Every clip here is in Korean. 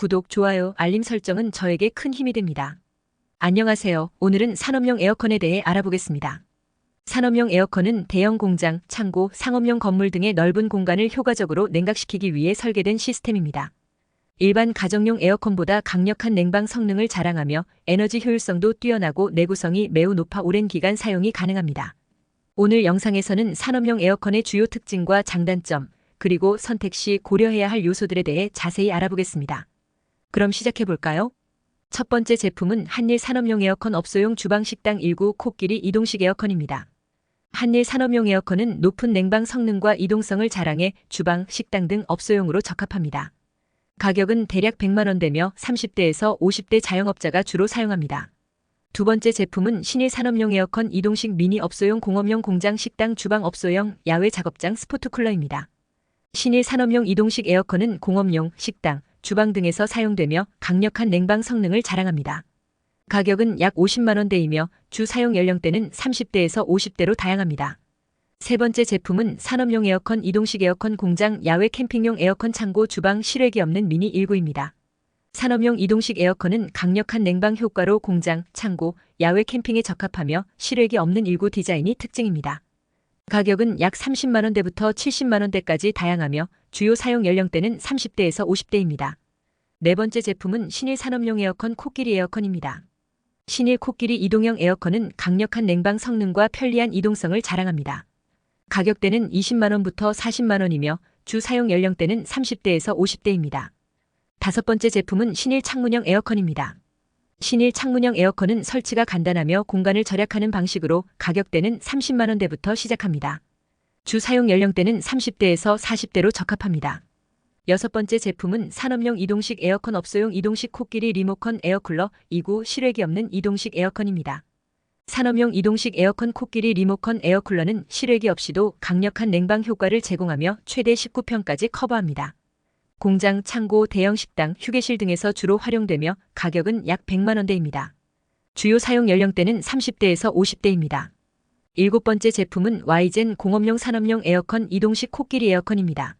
구독, 좋아요, 알림 설정은 저에게 큰 힘이 됩니다. 안녕하세요. 오늘은 산업용 에어컨에 대해 알아보겠습니다. 산업용 에어컨은 대형 공장, 창고, 상업용 건물 등의 넓은 공간을 효과적으로 냉각시키기 위해 설계된 시스템입니다. 일반 가정용 에어컨보다 강력한 냉방 성능을 자랑하며 에너지 효율성도 뛰어나고 내구성이 매우 높아 오랜 기간 사용이 가능합니다. 오늘 영상에서는 산업용 에어컨의 주요 특징과 장단점, 그리고 선택 시 고려해야 할 요소들에 대해 자세히 알아보겠습니다. 그럼 시작해 볼까요? 첫 번째 제품은 한일 산업용 에어컨 업소용 주방 식당 1구 코끼리 이동식 에어컨입니다. 한일 산업용 에어컨은 높은 냉방 성능과 이동성을 자랑해 주방, 식당 등 업소용으로 적합합니다. 가격은 대략 100만 원대며 30대에서 50대 자영업자가 주로 사용합니다. 두 번째 제품은 신일 산업용 에어컨 이동식 미니 업소용 공업용 공장 식당 주방 업소용 야외 작업장 스포트 쿨러입니다. 신일 산업용 이동식 에어컨은 공업용 식당, 주방 등에서 사용되며 강력한 냉방 성능을 자랑합니다. 가격은 약 50만 원대이며 주 사용 연령대는 30대에서 50대로 다양합니다. 세 번째 제품은 산업용 에어컨 이동식 에어컨 공장 야외 캠핑용 에어컨 창고 주방 실외기 없는 미니 1구입니다. 산업용 이동식 에어컨은 강력한 냉방 효과로 공장, 창고, 야외 캠핑에 적합하며 실외기 없는 1구 디자인이 특징입니다. 가격은 약 30만 원대부터 70만 원대까지 다양하며 주요 사용 연령대는 30대에서 50대입니다. 네 번째 제품은 신일 산업용 에어컨 코끼리 에어컨입니다. 신일 코끼리 이동형 에어컨은 강력한 냉방 성능과 편리한 이동성을 자랑합니다. 가격대는 20만 원부터 40만 원이며 주 사용 연령대는 30대에서 50대입니다. 다섯 번째 제품은 신일 창문형 에어컨입니다. 신일 창문형 에어컨은 설치가 간단하며 공간을 절약하는 방식으로 가격대는 30만 원대부터 시작합니다. 주 사용 연령대는 30대에서 40대로 적합합니다. 여섯 번째 제품은 산업용 이동식 에어컨 업소용 이동식 코끼리 리모컨 에어쿨러 2구 실외기 없는 이동식 에어컨입니다. 산업용 이동식 에어컨 코끼리 리모컨 에어쿨러는 실외기 없이도 강력한 냉방 효과를 제공하며 최대 19평까지 커버합니다. 공장, 창고, 대형 식당, 휴게실 등에서 주로 활용되며 가격은 약 100만 원대입니다. 주요 사용 연령대는 30대에서 50대입니다. 일곱 번째 제품은 와이젠 공업용 산업용 에어컨 이동식 코끼리 에어컨입니다.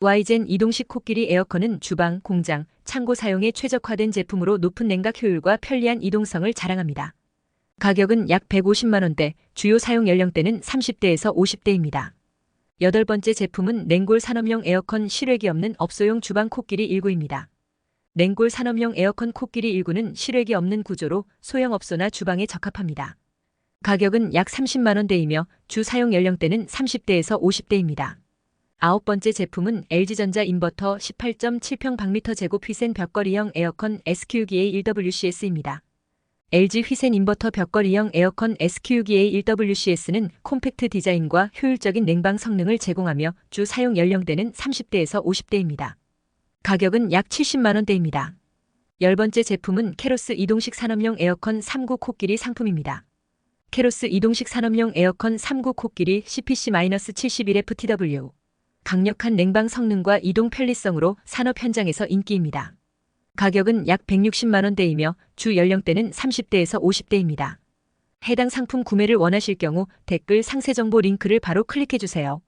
와이젠 이동식 코끼리 에어컨은 주방, 공장, 창고 사용에 최적화된 제품으로 높은 냉각 효율과 편리한 이동성을 자랑합니다. 가격은 약 150만 원대, 주요 사용 연령대는 30대에서 50대입니다. 여덟 번째 제품은 냉골 산업용 에어컨 실외기 없는 업소용 주방 코끼리 1구입니다. 냉골 산업용 에어컨 코끼리 1구는 실외기 없는 구조로 소형 업소나 주방에 적합합니다. 가격은 약 30만 원대이며 주 사용 연령대는 30대에서 50대입니다. 아홉 번째 제품은 LG전자 인버터 18.7평 방미터 제곱 휘센 벽걸이형 에어컨 SQGA1WCS입니다. LG 휘센 인버터 벽걸이형 에어컨 SQGA1WCS는 콤팩트 디자인과 효율적인 냉방 성능을 제공하며 주 사용 연령대는 30대에서 50대입니다. 가격은 약 70만 원대입니다. 열 번째 제품은 캐로스 이동식 산업용 에어컨 3구 코끼리 상품입니다. 캐로스 이동식 산업용 에어컨 3구 코끼리 CPC-71FTW 강력한 냉방 성능과 이동 편리성으로 산업 현장에서 인기입니다. 가격은 약 160만 원대이며 주 연령대는 30대에서 50대입니다. 해당 상품 구매를 원하실 경우 댓글 상세 정보 링크를 바로 클릭해 주세요.